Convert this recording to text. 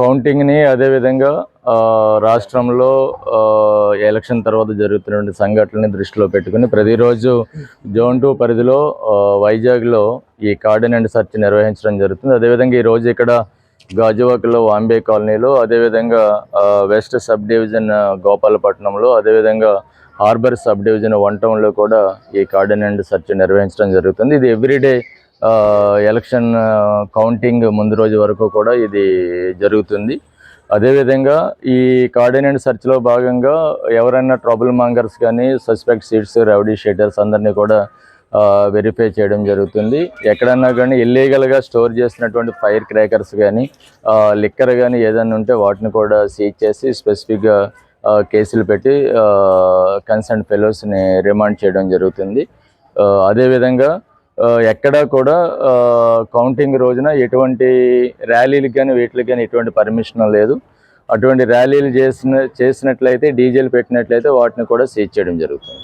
కౌంటింగ్ని అదేవిధంగా రాష్ట్రంలో ఎలక్షన్ తర్వాత జరుగుతున్న సంఘటనని దృష్టిలో పెట్టుకుని ప్రతిరోజు జోన్ టూ పరిధిలో వైజాగ్లో ఈ కార్డన్ అండ్ సెర్చ్ నిర్వహించడం జరుగుతుంది. అదేవిధంగా ఈరోజు ఇక్కడ గాజువాకలో వాంబే కాలనీలో అదేవిధంగా వెస్ట్ సబ్ డివిజన్ గోపాలపట్నంలో అదేవిధంగా హార్బర్ సబ్ డివిజన్ వన్ టౌన్లో కూడా ఈ కార్డెన్ అండ్ సెర్చ్ నిర్వహించడం జరుగుతుంది. ఇది ఎవ్రీడే ఎలక్షన్ కౌంటింగ్ ముందు రోజు వరకు కూడా ఇది జరుగుతుంది. అదేవిధంగా ఈ కార్డినెంట్ సెర్చ్లో భాగంగా ఎవరైనా ట్రబుల్ మాంగర్స్ కానీ సస్పెక్ట్ సీట్స్ రౌడీ షీటర్స్ అందరినీ కూడా వెరిఫై చేయడం జరుగుతుంది. ఎక్కడన్నా కానీ ఇల్లీగల్గా స్టోర్ చేసినటువంటి ఫైర్ క్రాకర్స్ కానీ లిక్కర్ కానీ ఏదైనా ఉంటే వాటిని కూడా సీజ్ చేసి స్పెసిఫిక్గా కేసులు పెట్టి కన్సర్న్ ఫెలోస్ని రిమాండ్ చేయడం జరుగుతుంది. అదేవిధంగా ఎక్కడా కూడా కౌంటింగ్ రోజున ఎటువంటి ర్యాలీలకు కానీ వీటికి కానీ ఎటువంటి పర్మిషన్ లేదు. అటువంటి ర్యాలీలు చేసిన చేసినట్లయితే డీజేలు పెట్టినట్లయితే వాటిని కూడా సీజ్ చేయడం జరుగుతుంది.